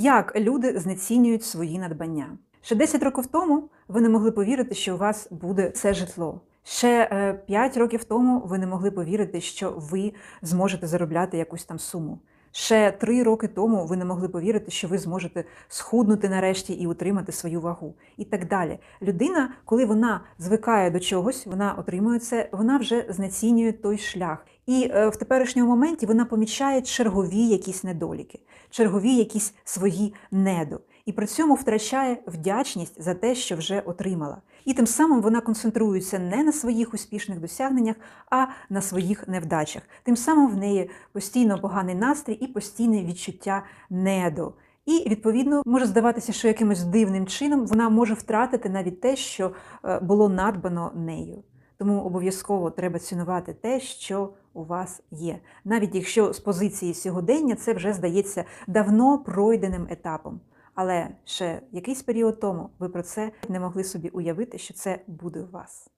Як люди знецінюють свої надбання? Ще 10 років тому ви не могли повірити, що у вас буде це житло. Ще 5 років тому ви не могли повірити, що ви зможете заробляти якусь там суму. Ще три роки тому ви не могли повірити, що ви зможете схуднути нарешті і утримати свою вагу, і так далі. Людина, коли вона звикає до чогось, вона отримує це, вона вже знецінює той шлях. І е, в теперішньому моменті вона помічає чергові якісь недоліки, чергові якісь свої недо. І при цьому втрачає вдячність за те, що вже отримала. І тим самим вона концентрується не на своїх успішних досягненнях, а на своїх невдачах. Тим самим в неї постійно поганий настрій і постійне відчуття недо. І відповідно може здаватися, що якимось дивним чином вона може втратити навіть те, що е, було надбано нею. Тому обов'язково треба цінувати те, що у вас є, навіть якщо з позиції сьогодення це вже здається давно пройденим етапом. Але ще якийсь період тому ви про це не могли собі уявити, що це буде у вас.